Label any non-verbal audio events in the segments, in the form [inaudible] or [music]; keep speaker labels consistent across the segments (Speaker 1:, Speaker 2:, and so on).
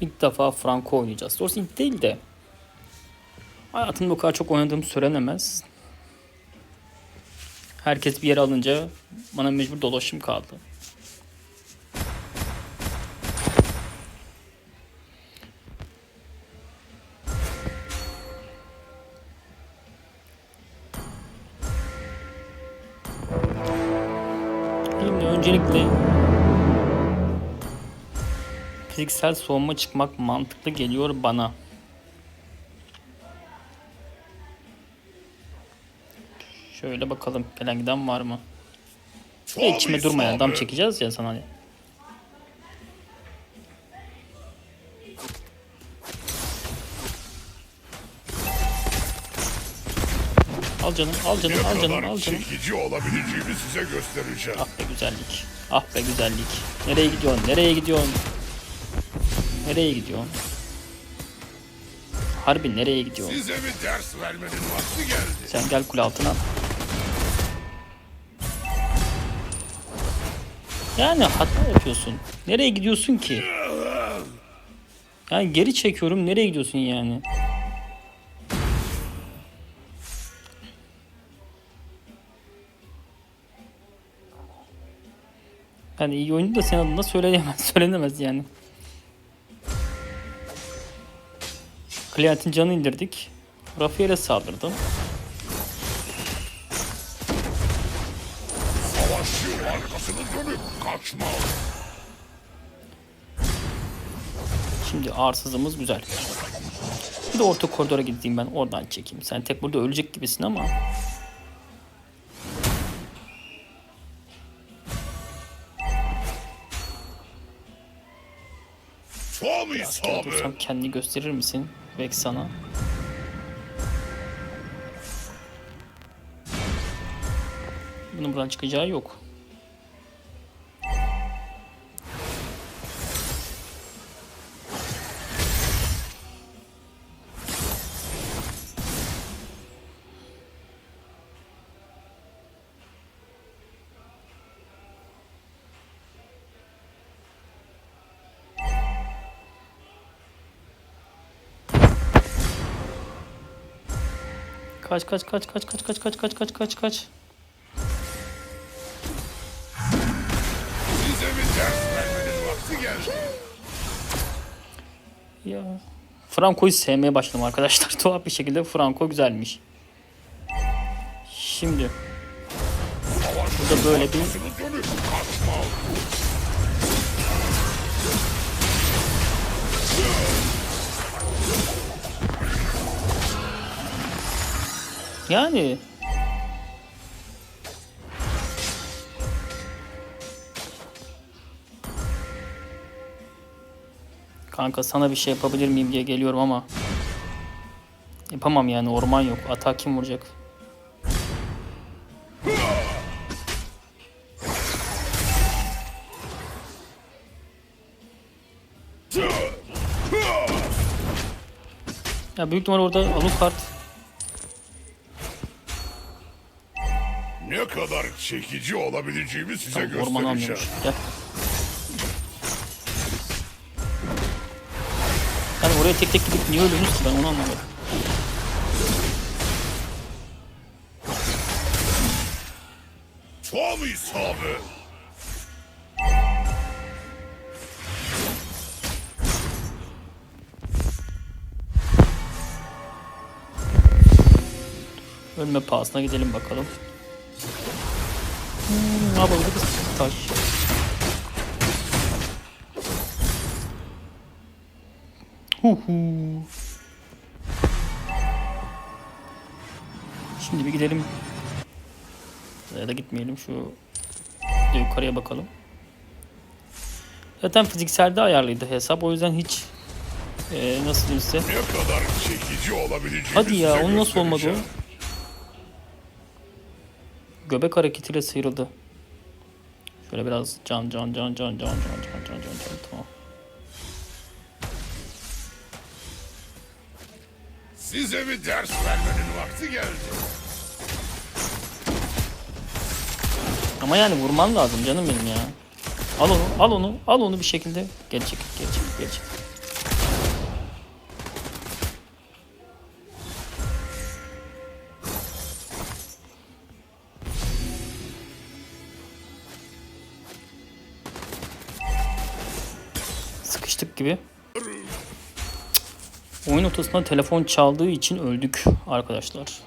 Speaker 1: İlk defa Franco oynayacağız. Doğrusu ilk değil de hayatımda o kadar çok oynadığım söylenemez. Herkes bir yere alınca bana mecbur dolaşım kaldı. Şimdi öncelikle fiziksel soğuma çıkmak mantıklı geliyor bana. Şöyle bakalım gelen giden var mı? Ve içime durmayan dam çekeceğiz ya sana. Al canım, al canım, al canım, al canım.
Speaker 2: çekici olabileceğimi size göstereceğim.
Speaker 1: Ah be güzellik. Ah be güzellik. Nereye gidiyorsun? Nereye gidiyorsun? Nereye gidiyorsun? Harbi nereye gidiyorsun?
Speaker 2: Size bir ders vermenin vakti geldi.
Speaker 1: Sen gel kule altına. Yani hata yapıyorsun. Nereye gidiyorsun ki? Yani geri çekiyorum. Nereye gidiyorsun yani? Yani iyi oyunu da senin adına söylenemez, [laughs] söylenemez yani. Client'in canını indirdik. Rafael'e saldırdım. Şimdi arsızımız güzel. Bir de orta koridora gideyim ben oradan çekeyim. Sen tek burada ölecek gibisin ama.
Speaker 2: Tam
Speaker 1: Gel
Speaker 2: isabet.
Speaker 1: kendini gösterir misin? Vex sana. Bunun buradan çıkacağı yok. Kaç kaç kaç kaç kaç kaç kaç kaç kaç kaç kaç.
Speaker 2: Size bir ders vermenin vakti geldi.
Speaker 1: Ya. Franco'yu sevmeye başladım arkadaşlar. [laughs] Tuhaf bir şekilde Franco güzelmiş. Şimdi burada böyle bir yani Kanka sana bir şey yapabilir miyim diye geliyorum ama yapamam yani orman yok. Ata kim vuracak? Ya büyük ihtimal orada Alucard
Speaker 2: kadar çekici olabileceğimi size
Speaker 1: Tamam, orman
Speaker 2: göstereceğim.
Speaker 1: almıyormuş. Gel. Yani oraya tek tek gidip niye ölüyorsunuz ki ben onu anlamadım.
Speaker 2: Tam isabet.
Speaker 1: Ölme pahasına gidelim bakalım. Hmm, ne yapabiliriz? Taş. Hu hu. Şimdi bir gidelim. Ya da gitmeyelim şu yukarıya bakalım. Zaten fizikselde ayarlıydı hesap. O yüzden hiç eee nasıl diyeyim size.
Speaker 2: Ne kadar çekici olabileceğimi
Speaker 1: Hadi ya
Speaker 2: size
Speaker 1: o nasıl olmadı o? Göbek hareketiyle sıyrıldı. Şöyle biraz can can can can can can can can can can tamam.
Speaker 2: Size bir ders vermenin vakti geldi.
Speaker 1: Ama yani vurman lazım canım benim ya. Al onu, al onu, al onu bir şekilde. Geri çekil, geri çekil, geri çekil. Sıkıştık gibi. Oyun ortasında telefon çaldığı için öldük arkadaşlar.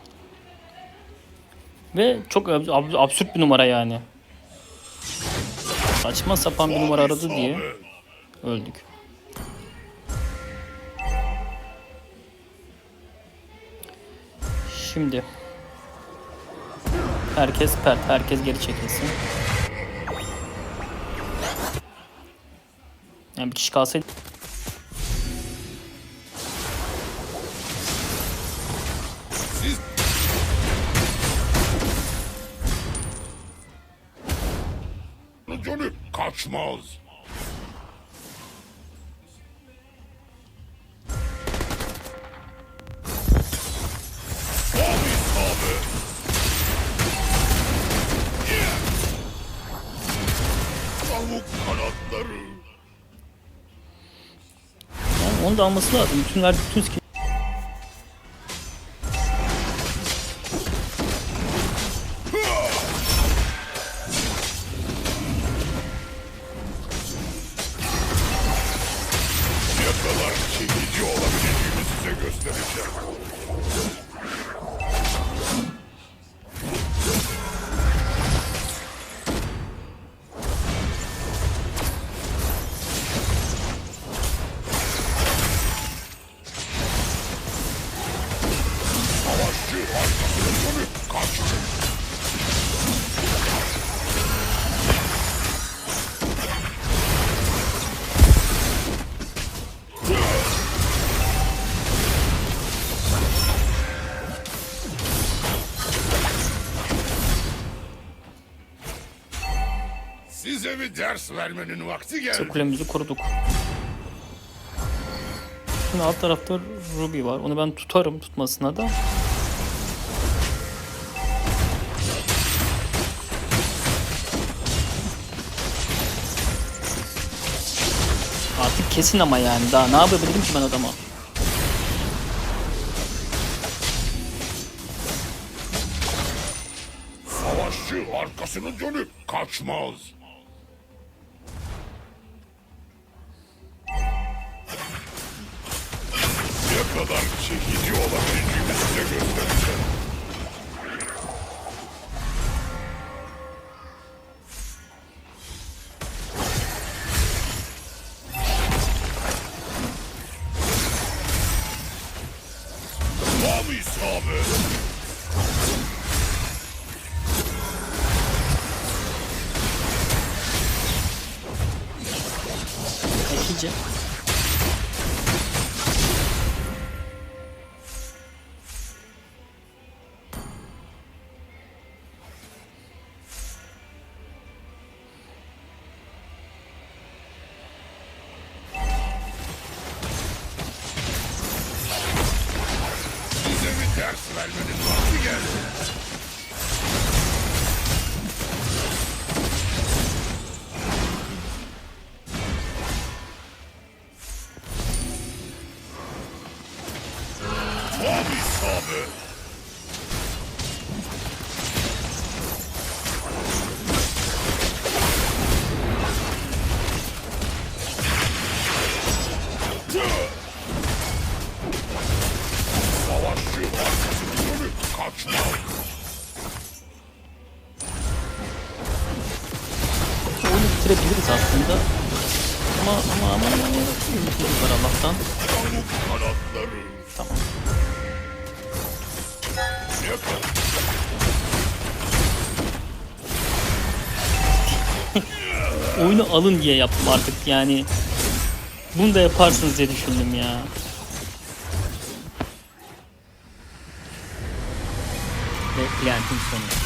Speaker 1: Ve çok ab- ab- absürt bir numara yani. Saçma sapan bir numara aradı diye öldük. Şimdi herkes pert, herkes geri çekilsin. Yani bir kişi kalsaydı
Speaker 2: Siz dönüp kaçmaz.
Speaker 1: Onu da alması lazım. Bütünler bütün skill
Speaker 2: Size bir ders vermenin vakti geldi.
Speaker 1: kulemizi koruduk. Şimdi alt tarafta Ruby var. Onu ben tutarım tutmasına da. Artık kesin ama yani daha ne yapabilirim ki ben adama?
Speaker 2: Savaşçı arkasını dönüp kaçmaz. Tam isabet. Ders vermenin vakti geldi.
Speaker 1: Bitirebiliriz aslında. Ama ama ama var Allah'tan. Tamam. [laughs] Oyunu alın diye yaptım artık yani. Bunu da yaparsınız diye düşündüm ya. Ve plantin sonu.